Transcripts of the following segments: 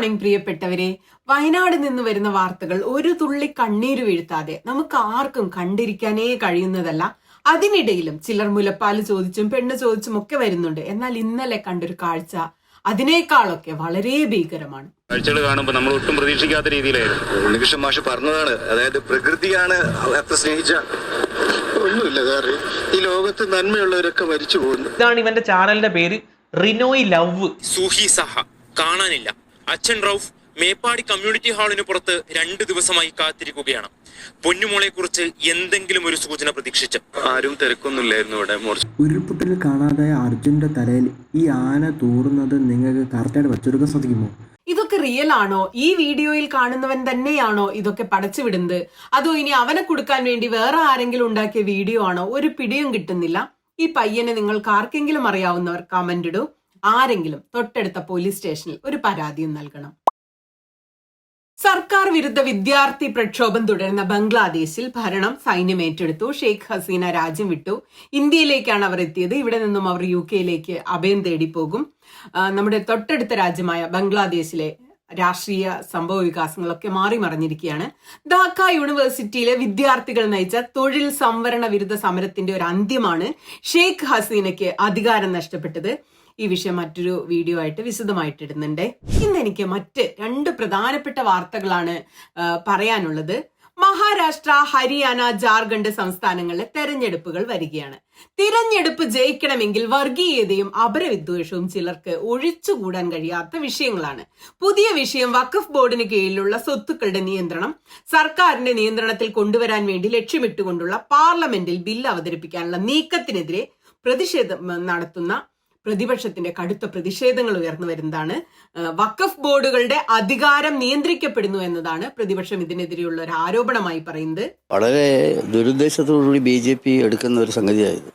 Morning പ്രിയപ്പെട്ടവരെ വയനാട് നിന്ന് വരുന്ന വാർത്തകൾ ഒരു തുള്ളി കണ്ണീര് വീഴ്ത്താതെ നമുക്ക് ആർക്കും കണ്ടിരിക്കാനേ കഴിയുന്നതല്ല. അതിനിടയിലും ചിലർ മുലപ്പാൽ ചോദിച്ചും പെണ്ണ് ചോദിച്ചും ഒക്കെ വരുന്നുണ്ട്. എന്നാൽ ഇന്നലെ കണ്ടൊരു കാഴ്ച അതിനേക്കാളൊക്കെ വളരെ ഭീകരമാണ്. കാഴ്ചകൾ കാണുമ്പോൾ നമ്മൾ ഒട്ടും പ്രതീക്ഷിക്കാത്ത രീതിയിലായിരുന്നു. ഉണ്ണികൃഷ്ണൻ മാഷ് പറഞ്ഞതാണ്. അതായത് പ്രകൃതിയാണ് അത്ര സ്നേഹിച്ച ഒന്നുമില്ല സാറേ. ഈ ലോകത്ത് നന്മയുള്ളവരൊക്കെ മരിച്ചു പോകുന്നു. ഇതാണ് ഇവന്റെ ചാനലിന്റെ പേര് റിനോയ് ലവ്. സൂഹി സഹ. കാണാനില്ല. അച്ഛൻ റൌഫ് മേപ്പാടി കമ്മ്യൂണിറ്റി ഹാളിന് പുറത്ത് രണ്ട് ദിവസമായി കാത്തിരിക്കുകയാണ്. പൊന്നുമോളെ കുറിച്ച് എന്തെങ്കിലും ഒരു സൂചന പ്രതീക്ഷിച്ച്. ആരും തിരക്കൊന്നുമില്ലായിരുന്നു ഇവിടെ ഉരുൾപൊട്ടലിൽ ഉരുൾപൊട്ടൽ കാണാതായ അർജുന്റെ തലയിൽ ഈ ആന തൂറുന്നത് നിങ്ങൾക്ക് കറക്റ്റായിട്ട് വെച്ചെടുക്കാൻ സാധിക്കുമോ? ഇതൊക്കെ റിയൽ ആണോ? ഈ വീഡിയോയിൽ കാണുന്നവൻ തന്നെയാണോ ഇതൊക്കെ പടച്ചുവിടുന്നത് അതോ ഇനി അവനെ കൊടുക്കാൻ വേണ്ടി വേറെ ആരെങ്കിലും ഉണ്ടാക്കിയ വീഡിയോ ആണോ? ഒരു പിടിയും കിട്ടുന്നില്ല. ഈ പയ്യനെ നിങ്ങൾക്ക് ആർക്കെങ്കിലും അറിയാവുന്നവർ കമന്റ് ഇടൂ. ആരെങ്കിലും തൊട്ടടുത്ത പോലീസ് സ്റ്റേഷനിൽ ഒരു പരാതിയും നൽകണം. സർക്കാർ വിരുദ്ധ വിദ്യാർത്ഥി പ്രക്ഷോഭം തുടരുന്ന ബംഗ്ലാദേശിൽ ഭരണം സൈന്യം ഏറ്റെടുത്തു. ഷെയ്ഖ് ഹസീന രാജ്യം വിട്ടു. ഇന്ത്യയിലേക്കാണ് അവർ എത്തിയത്. ഇവിടെ നിന്നും അവർ യു കെയിലേക്ക് അഭയം തേടി പോകും നമ്മുടെ തൊട്ടടുത്ത രാജ്യമായ ബംഗ്ലാദേശിലെ രാഷ്ട്രീയ സംഭവ വികാസങ്ങളൊക്കെ മാറി മറിഞ്ഞിരിക്കുകയാണ്. ധാക്ക യൂണിവേഴ്സിറ്റിയിലെ വിദ്യാർത്ഥികൾ നയിച്ച തൊഴിൽ സംവരണ വിരുദ്ധ സമരത്തിന്റെ ഒരു അന്ത്യമാണ് ഷെയ്ഖ് ഹസീനയ്ക്ക് അധികാരം നഷ്ടപ്പെട്ടത്. ഈ വിഷയം മറ്റൊരു വീഡിയോ ആയിട്ട് വിശദമായിട്ട് ഇടുന്നുണ്ട് ഇന്ന് എനിക്ക് മറ്റ് രണ്ട് പ്രധാനപ്പെട്ട വാർത്തകളാണ് പറയാനുള്ളത്. മഹാരാഷ്ട്ര ഹരിയാന ജാർഖണ്ഡ് സംസ്ഥാനങ്ങളിലെ തെരഞ്ഞെടുപ്പുകൾ വരികയാണ്. തിരഞ്ഞെടുപ്പ് ജയിക്കണമെങ്കിൽ വർഗീയതയും അപരവിദ്വേഷവും ചിലർക്ക് ഒഴിച്ചുകൂടാൻ കഴിയാത്ത വിഷയങ്ങളാണ്. പുതിയ വിഷയം വഖഫ് ബോർഡിന് കീഴിലുള്ള സ്വത്തുക്കളുടെ നിയന്ത്രണം സർക്കാരിന്റെ നിയന്ത്രണത്തിൽ കൊണ്ടുവരാൻ വേണ്ടി ലക്ഷ്യമിട്ടുകൊണ്ടുള്ള പാർലമെന്റിൽ ബില്ല് അവതരിപ്പിക്കാനുള്ള നീക്കത്തിനെതിരെ പ്രതിഷേധം നടത്തുന്ന പ്രതിപക്ഷത്തിന്റെ കടുത്ത പ്രതിഷേധങ്ങൾ ഉയർന്നു വരുന്നതാണ്. വഖഫ് ബോർഡുകളുടെ അധികാരം നിയന്ത്രിക്കപ്പെടുന്നു എന്നതാണ് പ്രതിപക്ഷം ഇതിനെതിരെയുള്ള ഒരു ആരോപണമായി പറയുന്നത്. വളരെ ദുരുദ്ദേശത്തോടുകൂടി ബി ജെ പി എടുക്കുന്ന ഒരു സംഗതിയായത്.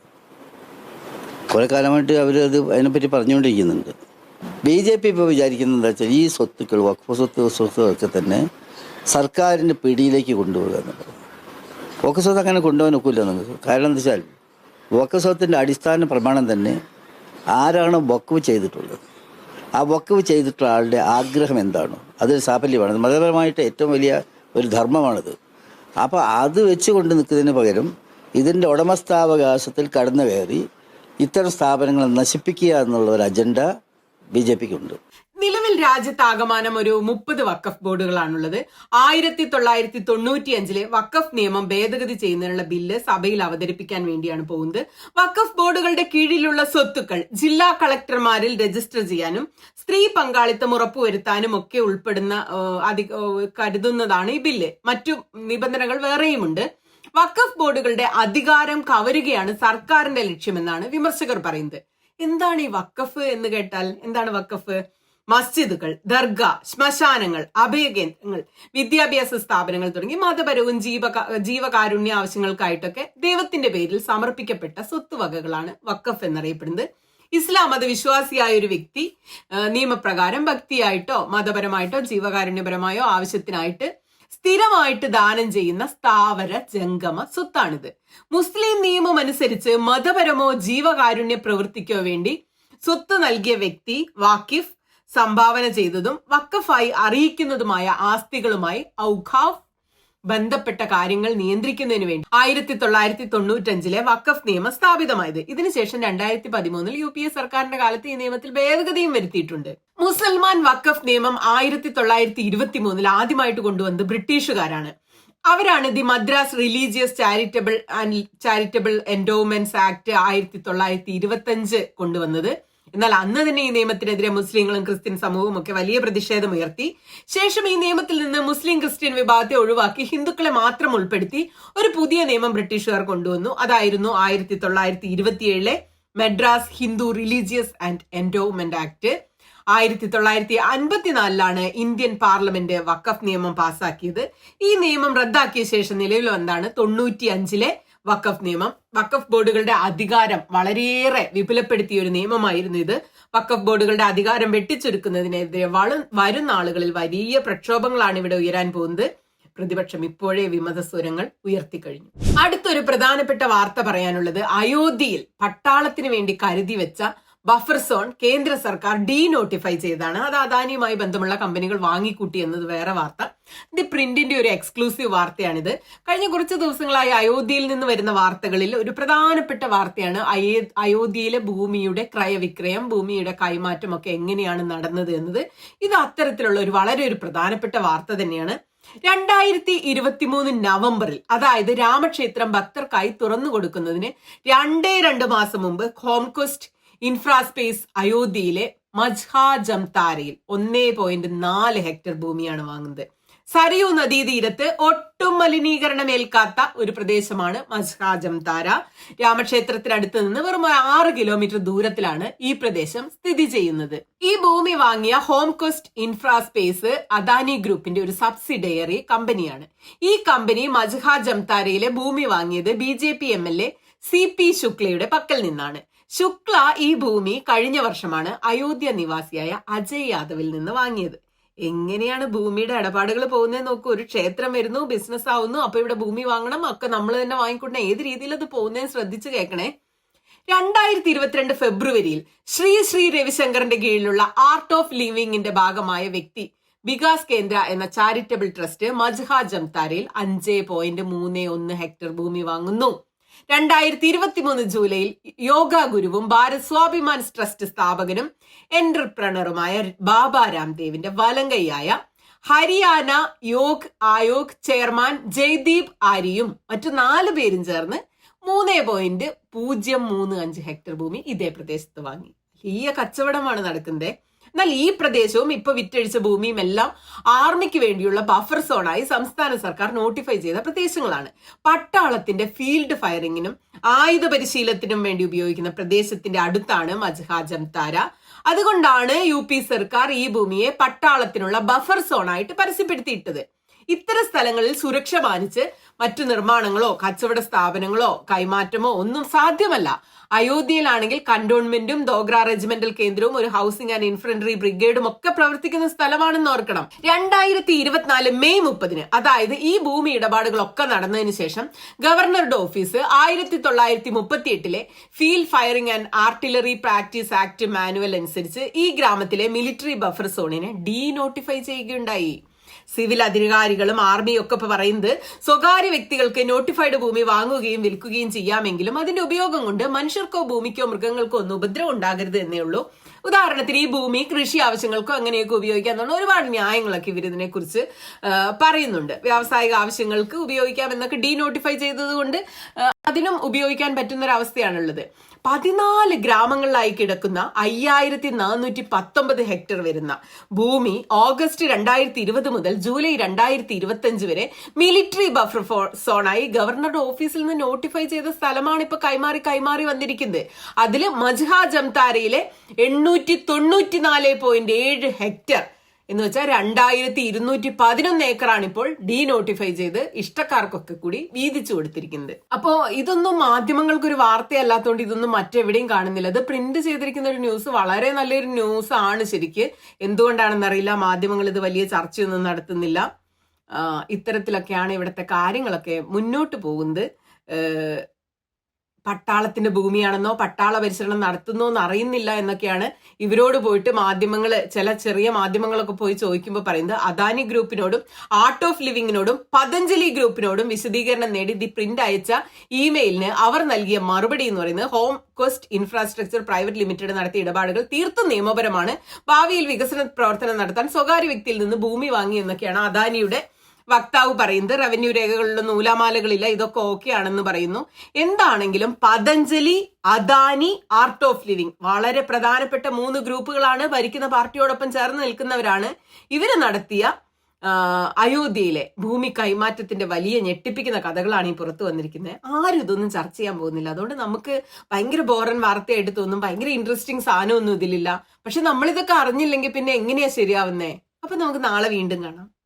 കുറെ കാലമായിട്ട് അവർ അത് അതിനെപ്പറ്റി പറഞ്ഞുകൊണ്ടിരിക്കുന്നുണ്ട്. ബി ജെ പി ഇപ്പോൾ വിചാരിക്കുന്നത് എന്താ വെച്ചാൽ ഈ സ്വത്തുക്കൾ വഖഫ് സ്വത്ത് സ്വത്തുകളൊക്കെ തന്നെ സർക്കാരിന്റെ പിടിയിലേക്ക് കൊണ്ടുപോകുക എന്നുള്ളത്. വഖഫ് സ്വത്ത് അങ്ങനെ കൊണ്ടുപോകാൻ ഒക്കില്ല നിങ്ങൾക്ക്. കാരണം എന്താ വെച്ചാൽ വഖഫ് സ്വത്തിന്റെ അടിസ്ഥാന പ്രമാണം തന്നെ ആരാണ് വഖഫ് ചെയ്തിട്ടുള്ളത്. ആ വഖഫ് ചെയ്തിട്ടുള്ള ആളുടെ ആഗ്രഹം എന്താണോ? അതൊരു സാഫല്യമാണ്. മതപരമായിട്ട് ഏറ്റവും വലിയ ഒരു ധർമ്മമാണിത്. അപ്പോൾ അത് വെച്ചുകൊണ്ട് നിൽക്കുന്നതിന് പകരം ഇതിന്റെ ഉടമസ്ഥാവകാശത്തിൽ കടന്നു കയറി ഇത്തരം സ്ഥാപനങ്ങളെ നശിപ്പിക്കുക എന്നുള്ള ഒരു അജണ്ട ബി ജെ പിക്കുണ്ട്. നിലവിൽ രാജ്യത്താകമാനം ഒരു മുപ്പത് വക്കഫ് ബോർഡുകളാണുള്ളത്. ആയിരത്തി തൊള്ളായിരത്തി തൊണ്ണൂറ്റിയഞ്ചിലെ വക്കഫ് നിയമം ഭേദഗതി ചെയ്യുന്നതിനുള്ള ബില്ല് സഭയിൽ അവതരിപ്പിക്കാൻ വേണ്ടിയാണ് പോകുന്നത്. വക്കഫ് ബോർഡുകളുടെ കീഴിലുള്ള സ്വത്തുക്കൾ ജില്ലാ കളക്ടർമാരിൽ രജിസ്റ്റർ ചെയ്യാനും സ്ത്രീ പങ്കാളിത്തം ഉറപ്പുവരുത്താനും ഒക്കെ ഉൾപ്പെടുന്ന കരുതുന്നതാണ് ഈ ബില്ല്. മറ്റു നിബന്ധനകൾ വേറെയുമുണ്ട്. വക്കഫ് ബോർഡുകളുടെ അധികാരം കവരുകയാണ് സർക്കാരിന്റെ ലക്ഷ്യമെന്നാണ് വിമർശകർ പറയുന്നത്. എന്താണ് ഈ വക്കഫ് എന്ന് കേട്ടാൽ? എന്താണ് വക്കഫ് മസ്ജിദുകൾ ദർഗ ശ്മശാനങ്ങൾ അഭയകേന്ദ്രങ്ങൾ വിദ്യാഭ്യാസ സ്ഥാപനങ്ങൾ തുടങ്ങി മതപരവും ജീവ ജീവകാരുണ്യ ആവശ്യങ്ങൾക്കായിട്ടൊക്കെ ദൈവത്തിന്റെ പേരിൽ സമർപ്പിക്കപ്പെട്ട സ്വത്തുവകകളാണ് വക്കഫ് എന്നറിയപ്പെടുന്നത്. ഇസ്ലാം മതവിശ്വാസിയായ ഒരു വ്യക്തി നിയമപ്രകാരം ഭക്തിയായിട്ടോ മതപരമായിട്ടോ ജീവകാരുണ്യപരമായോ ആവശ്യത്തിനായിട്ട് സ്ഥിരമായിട്ട് ദാനം ചെയ്യുന്ന സ്ഥാവര ജംഗമ സ്വത്താണിത്. മുസ്ലിം നിയമം അനുസരിച്ച് മതപരമോ ജീവകാരുണ്യ പ്രവൃത്തിക്കോ വേണ്ടി സ്വത്ത് നൽകിയ വ്യക്തി വാക്കിഫ് സംഭാവന ചെയ്തതും വക്കഫായി അറിയിക്കുന്നതുമായ ആസ്തികളുമായി ഔഖാഫ് ബന്ധപ്പെട്ട കാര്യങ്ങൾ നിയന്ത്രിക്കുന്നതിന് വേണ്ടി ആയിരത്തി തൊള്ളായിരത്തി തൊണ്ണൂറ്റഞ്ചിലെ വക്കഫ് നിയമം സ്ഥാപിതമായത്. ഇതിനുശേഷം രണ്ടായിരത്തി പതിമൂന്നിൽ യു പി എ സർക്കാരിന്റെ കാലത്ത് ഈ നിയമത്തിൽ ഭേദഗതിയും വരുത്തിയിട്ടുണ്ട്. മുസൽമാൻ വക്കഫ് നിയമം ആയിരത്തി തൊള്ളായിരത്തി ഇരുപത്തി മൂന്നിൽ ആദ്യമായിട്ട് കൊണ്ടുവന്നത് ബ്രിട്ടീഷുകാരാണ്. അവരാണ് the Madras religious charitable and charitable endowments act ആയിരത്തി തൊള്ളായിരത്തി ഇരുപത്തി അഞ്ച് കൊണ്ടുവന്നത്. എന്നാൽ അന്ന് തന്നെ ഈ നിയമത്തിനെതിരെ മുസ്ലിങ്ങളും ക്രിസ്ത്യൻ സമൂഹവും ഒക്കെ വലിയ പ്രതിഷേധം ഉയർത്തി. ശേഷം ഈ നിയമത്തിൽ നിന്ന് മുസ്ലിം ക്രിസ്ത്യൻ വിഭാഗത്തെ ഒഴിവാക്കി ഹിന്ദുക്കളെ മാത്രം ഉൾപ്പെടുത്തി ഒരു പുതിയ നിയമം ബ്രിട്ടീഷുകാർ കൊണ്ടുവന്നു. അതായിരുന്നു ആയിരത്തി തൊള്ളായിരത്തി ഇരുപത്തിയേഴിലെ Madras Hindu religious and endowment act. ആയിരത്തി തൊള്ളായിരത്തി അൻപത്തിനാലിലാണ് ഇന്ത്യൻ പാർലമെന്റ് വഖഫ് നിയമം പാസാക്കിയത്. ഈ നിയമം റദ്ദാക്കിയ ശേഷം നിലവിൽ വന്നാണ് തൊണ്ണൂറ്റി അഞ്ചിലെ വഖഫ് നിയമം. വഖഫ് ബോർഡുകളുടെ അധികാരം വളരെയേറെ വിപുലപ്പെടുത്തിയ ഒരു നിയമമായിരുന്നു ഇത്. വഖഫ് ബോർഡുകളുടെ അധികാരം വെട്ടിച്ചുരുക്കുന്നതിനെതിരെ വരുന്ന ആളുകളിൽ വലിയ പ്രക്ഷോഭങ്ങളാണ് ഇവിടെ ഉയരാൻ പോകുന്നത്. പ്രതിപക്ഷം ഇപ്പോഴേ വിമത സ്വരങ്ങൾ ഉയർത്തിക്കഴിഞ്ഞു. അടുത്തൊരു പ്രധാനപ്പെട്ട വാർത്ത പറയാനുള്ളത് അയോധ്യയിൽ പട്ടാളത്തിന് വേണ്ടി കരുതി വെച്ച ബഫർ സോൺ കേന്ദ്ര സർക്കാർ ഡീ നോട്ടിഫൈ ചെയ്തതാണ്. അത് അദാനിയുമായി ബന്ധമുള്ള കമ്പനികൾ വാങ്ങിക്കൂട്ടി എന്നത് വേറെ വാർത്ത. ദി പ്രിന്റിന്റെ ഒരു എക്സ്ക്ലൂസീവ് വാർത്തയാണിത്. കഴിഞ്ഞ കുറച്ച് ദിവസങ്ങളായി അയോധ്യയിൽ നിന്ന് വരുന്ന വാർത്തകളിൽ ഒരു പ്രധാനപ്പെട്ട വാർത്തയാണ് അയോധ്യയിലെ ഭൂമിയുടെ ക്രയവിക്രയം ഭൂമിയുടെ കൈമാറ്റം ഒക്കെ എങ്ങനെയാണ് നടന്നത് എന്നത്. ഇത് അത്തരത്തിലുള്ള ഒരു വളരെ ഒരു പ്രധാനപ്പെട്ട വാർത്ത തന്നെയാണ്. രണ്ടായിരത്തി ഇരുപത്തിമൂന്ന് നവംബറിൽ അതായത് രാമക്ഷേത്രം ഭക്തർക്കായി തുറന്നു കൊടുക്കുന്നതിന് രണ്ടേ രണ്ട് മാസം മുമ്പ് ഹോംകോസ്റ്റ് ഇൻഫ്രാസ്പേസ് അയോധ്യയിലെ മജ്ഹ ജംതാരയിൽ ഒന്നേ പോയിന്റ് നാല് ഹെക്ടർ ഭൂമിയാണ് വാങ്ങുന്നത്. സരയൂ നദീതീരത്ത് ഒട്ടും മലിനീകരണമേൽക്കാത്ത ഒരു പ്രദേശമാണ് മജ്ഹ ജംതാര രാമക്ഷേത്രത്തിനടുത്ത് നിന്ന് വെറും ആറ് കിലോമീറ്റർ ദൂരത്തിലാണ് ഈ പ്രദേശം സ്ഥിതി ചെയ്യുന്നത്. ഈ ഭൂമി വാങ്ങിയ ഹോം കോസ്റ്റ് ഇൻഫ്രാസ്പേസ് അദാനി ഗ്രൂപ്പിന്റെ ഒരു സബ്സിഡിയറി കമ്പനിയാണ്. ഈ കമ്പനി മജ്ഹ ജംതാരയിലെ ഭൂമി വാങ്ങിയത് B J P M L A C P ശുക്ലയുടെ പക്കൽ നിന്നാണ്. ശുക്ല ഈ ഭൂമി കഴിഞ്ഞ വർഷമാണ് അയോധ്യ നിവാസിയായ അജയ് യാദവിൽ നിന്ന് വാങ്ങിയത്. എങ്ങനെയാണ് ഭൂമിയുടെ ഇടപാടുകൾ പോകുന്നത് നോക്കൂ. ഒരു ക്ഷേത്രം വരുന്നു ബിസിനസ് ആവുന്നു അപ്പൊ ഇവിടെ ഭൂമി വാങ്ങണം ഒക്കെ നമ്മൾ തന്നെ വാങ്ങിക്കൊണ്ട് ഏത് രീതിയിൽ അത് പോകുന്നതെന്ന് ശ്രദ്ധിച്ചു കേൾക്കണേ. രണ്ടായിരത്തി ഇരുപത്തിരണ്ട് ഫെബ്രുവരിയിൽ ശ്രീ ശ്രീ രവിശങ്കറിന്റെ കീഴിലുള്ള ആർട്ട് ഓഫ് ലിവിംഗിന്റെ ഭാഗമായ വ്യക്തി വികാസ് കേന്ദ്ര എന്ന ചാരിറ്റബിൾ ട്രസ്റ്റ് മജ്ഹ ജംതാരയിൽ അഞ്ച് പോയിന്റ് മൂന്ന് ഒന്ന് ഹെക്ടർ ഭൂമി വാങ്ങുന്നു. രണ്ടായിരത്തി ഇരുപത്തി മൂന്ന് ജൂലൈയിൽ യോഗ ഗുരുവും ഭാരത് സ്വാഭിമാൻ ട്രസ്റ്റ് സ്ഥാപകനും എന്റർപ്രണറുമായ ബാബ രാംദേവിന്റെ വലങ്കൈയായ ഹരിയാന യോഗ് ആയോഗ് ചെയർമാൻ ജയ്ദീപ് ആര്യയും മറ്റു നാല് പേരും ചേർന്ന് മൂന്ന് പോയിന്റ് പൂജ്യം മൂന്ന് അഞ്ച് ഹെക്ടർ ഭൂമി ഇതേ പ്രദേശത്ത് വാങ്ങി. വലിയ കച്ചവടമാണ് നടക്കുന്നത്. എന്നാൽ ഈ പ്രദേശവും ഇപ്പൊ വിറ്റഴിച്ച ഭൂമിയും എല്ലാം ആർമിക്ക് വേണ്ടിയുള്ള ബഫർ സോണായി സംസ്ഥാന സർക്കാർ നോട്ടിഫൈ ചെയ്ത പ്രദേശങ്ങളാണ്. പട്ടാളത്തിന്റെ ഫീൽഡ് ഫയറിംഗിനും ആയുധ പരിശീലനത്തിനും വേണ്ടി ഉപയോഗിക്കുന്ന പ്രദേശത്തിന്റെ അടുത്താണ് മജ്ഹ ജംതാര അതുകൊണ്ടാണ് യു പി സർക്കാർ ഈ ഭൂമിയെ പട്ടാളത്തിനുള്ള ബഫർ സോണായിട്ട് പരസ്യപ്പെടുത്തിയിട്ടത്. ഇത്തരം സ്ഥലങ്ങളിൽ സുരക്ഷ മാനിച്ച് മറ്റു നിർമ്മാണങ്ങളോ കച്ചവട സ്ഥാപനങ്ങളോ കൈമാറ്റമോ ഒന്നും സാധ്യമല്ല. അയോധ്യയിലാണെങ്കിൽ കണ്ടോൺമെന്റും ദോഗ്ര റെജിമെന്റൽ കേന്ദ്രവും ഒരു ഹൗസിംഗ് ആൻഡ് ഇൻഫ്രൻട്രി ബ്രിഗേഡും ഒക്കെ പ്രവർത്തിക്കുന്ന സ്ഥലമാണെന്ന് ഓർക്കണം. രണ്ടായിരത്തി ഇരുപത്തിനാല് മെയ് മുപ്പതിന് അതായത് ഈ ഭൂമി ഇടപാടുകളൊക്കെ നടന്നതിന് ശേഷം ഗവർണറുടെ ഓഫീസ് ആയിരത്തി തൊള്ളായിരത്തി മുപ്പത്തി എട്ടിലെ field firing and artillery practice act manual അനുസരിച്ച് ഈ ഗ്രാമത്തിലെ മിലിറ്ററി ബഫർ സോണിനെ ഡീ നോട്ടിഫൈ ചെയ്യുകയുണ്ടായി. സിവിൽ അധികാരികളും ആർമിയും ഒക്കെ ഇപ്പൊ പറയുന്നത് സ്വകാര്യ വ്യക്തികൾക്ക് നോട്ടിഫൈഡ് ഭൂമി വാങ്ങുകയും വിൽക്കുകയും ചെയ്യാമെങ്കിലും അതിന്റെ ഉപയോഗം കൊണ്ട് മനുഷ്യർക്കോ ഭൂമിക്കോ മൃഗങ്ങൾക്കോ ഒന്നും ഉപദ്രവം ഉണ്ടാകരുത് എന്നേ ഉള്ളൂ. ഉദാഹരണത്തിന് ഈ ഭൂമി കൃഷി ആവശ്യങ്ങൾക്കോ അങ്ങനെയൊക്കെ ഉപയോഗിക്കാം എന്നുള്ള ഒരുപാട് ന്യായങ്ങളൊക്കെ ഇവർ ഇതിനെക്കുറിച്ച് പറയുന്നുണ്ട്. വ്യാവസായിക ആവശ്യങ്ങൾക്ക് ഉപയോഗിക്കാം എന്നൊക്കെ ഡീ നോട്ടിഫൈ ചെയ്തത് കൊണ്ട് അതിനും ഉപയോഗിക്കാൻ പറ്റുന്ന ഒരു അവസ്ഥയാണുള്ളത് പതിനാല് ഗ്രാമങ്ങളിലായി കിടക്കുന്ന അയ്യായിരത്തി നാനൂറ്റി പത്തൊമ്പത് ഹെക്ടർ വരുന്ന ഭൂമി ഓഗസ്റ്റ് രണ്ടായിരത്തി ഇരുപത് മുതൽ ജൂലൈ രണ്ടായിരത്തി ഇരുപത്തി അഞ്ച് വരെ മിലിറ്ററി ബഫർ സോണായി ഗവർണറുടെ ഓഫീസിൽ നിന്ന് നോട്ടിഫൈ ചെയ്ത സ്ഥലമാണ് ഇപ്പൊ കൈമാറി കൈമാറി വന്നിരിക്കുന്നത്. അതിൽ മജ്ഹ ജംതാരയിലെ എണ്ണൂറ്റി തൊണ്ണൂറ്റി നാല് പോയിന്റ് ഏഴ് ഹെക്ടർ എന്ന് വെച്ചാൽ രണ്ടായിരത്തി ഇരുന്നൂറ്റി പതിനൊന്ന് ഏക്കറാണ് ഇപ്പോൾ ഡീ നോട്ടിഫൈ ചെയ്ത് ഇഷ്ടക്കാർക്കൊക്കെ കൂടി വീതിച്ചു കൊടുത്തിരിക്കുന്നത്. അപ്പോ ഇതൊന്നും മാധ്യമങ്ങൾക്ക് ഒരു വാർത്തയല്ലാത്തതുകൊണ്ട് ഇതൊന്നും മറ്റെവിടെയും കാണുന്നില്ല. അത് പ്രിന്റ് ചെയ്തിരിക്കുന്ന ഒരു ന്യൂസ് വളരെ നല്ലൊരു ന്യൂസ് ആണ് ശരിക്ക്. എന്തുകൊണ്ടാണെന്നറിയില്ല മാധ്യമങ്ങൾ ഇത് വലിയ ചർച്ചയൊന്നും നടത്തുന്നില്ല. ഇത്തരത്തിലൊക്കെയാണ് ഇവിടുത്തെ കാര്യങ്ങളൊക്കെ മുന്നോട്ട് പോകുന്നത്. പട്ടാളത്തിന്റെ ഭൂമിയാണെന്നോ പട്ടാള പരിശീലനം നടത്തുന്നോ എന്ന് അറിയുന്നില്ല എന്നൊക്കെയാണ് ഇവരോട് പോയിട്ട് മാധ്യമങ്ങൾ ചില ചെറിയ മാധ്യമങ്ങളൊക്കെ പോയി ചോദിക്കുമ്പോൾ പറയുന്നത്. അദാനി ഗ്രൂപ്പിനോടും ആർട്ട് ഓഫ് ലിവിങ്ങിനോടും പതഞ്ജലി ഗ്രൂപ്പിനോടും വിശദീകരണം നേടി ദി പ്രിന്റ് അയച്ച ഇമെയിലിന് അവർ നൽകിയ മറുപടി എന്ന് പറയുന്നത് Home Coast Infrastructure Private Limited നടത്തിയ ഇടപാടുകൾ തീർത്തും നിയമപരമാണ്. ഭാവിയിൽ വികസന പ്രവർത്തനം നടത്താൻ സ്വകാര്യ വ്യക്തിയിൽ നിന്ന് ഭൂമി വാങ്ങി എന്നൊക്കെയാണ് അദാനിയുടെ വക്താവ് പറയുന്നത് റവന്യൂ രേഖകളിലെ നൂലാമാലകളില്ല ഇതൊക്കെ ഓക്കെ ആണെന്ന് പറയുന്നു. എന്താണെങ്കിലും Patanjali Adani Art of Living വളരെ പ്രധാനപ്പെട്ട മൂന്ന് ഗ്രൂപ്പുകളാണ് ഭരിക്കുന്ന പാർട്ടിയോടൊപ്പം ചേർന്ന് നിൽക്കുന്നവരാണ്. ഇവർ നടത്തിയ അയോധ്യയിലെ ഭൂമി കൈമാറ്റത്തിന്റെ വലിയ ഞെട്ടിപ്പിക്കുന്ന കഥകളാണ് ഈ പുറത്തു വന്നിരിക്കുന്നത് ആരും ഇതൊന്നും ചർച്ച ചെയ്യാൻ പോകുന്നില്ല. അതുകൊണ്ട് നമുക്ക് ഭയങ്കര ബോറൻ വാർത്തയായിട്ട് തോന്നും ഭയങ്കര ഇൻട്രസ്റ്റിംഗ് സാധനമൊന്നും ഇതിലില്ല. പക്ഷെ നമ്മളിതൊക്കെ അറിഞ്ഞില്ലെങ്കിൽ പിന്നെ എങ്ങനെയാ ശരിയാവുന്നേ? അപ്പൊ നമുക്ക് നാളെ വീണ്ടും കാണാം.